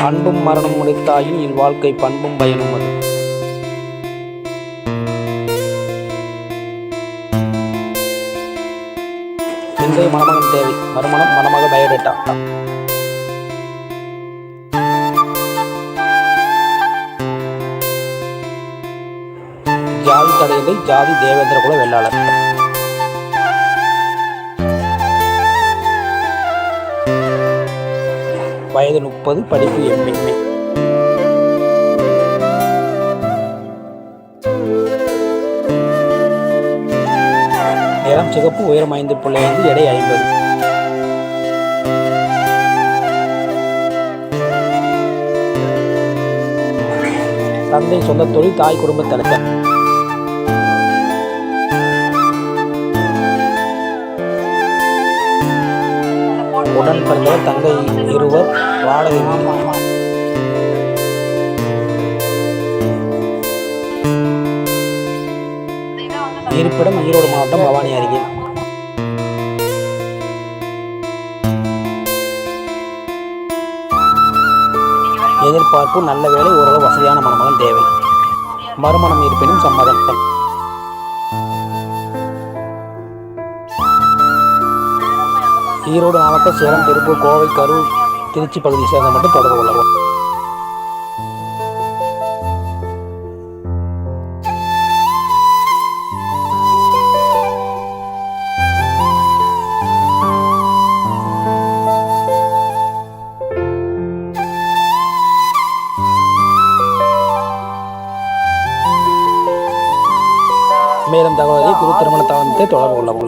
அன்பும் மரணம் முடித்தாயின் இல்வாழ்க்கை பண்பும் பயனும் அது. இன்றைய மணமகன் தேவை மறுமணம் மணமக பயோடேட்டா ஜாதி தடையில்லை ஜாதி தேவேந்திர குல வெள்ளாளர். வயது முப்பது படிப்பு எம்எம்ஏ நிறம் சிகப்பு உயரம் ஐந்து பிள்ளை ஐந்து எடை ஐம்பது. தந்தை சொந்த தொழில் தாய் குடும்ப தலைவர் உடன் பிறந்த தங்கை இருவர். வாடகை வீடு. இருப்பிடம் ஈரோடு மாவட்டம் பவானி அருகே. எதிர்பார்ப்பு நல்ல வேலை ஓரளவு வசதியான மணமகன் தேவை. மறுமணம் இருப்பினும் சம்மதம். ஈரோடு மாவட்டம் சேலம் திருப்பூர் கோவை கரூர் திருச்சி பகுதியை சேர்ந்த மட்டும் தொடர்பு கொள்ளவும். மேலும் தகவலை குரு திருமண தாமத்தை தொடர்பு கொள்ளவும்.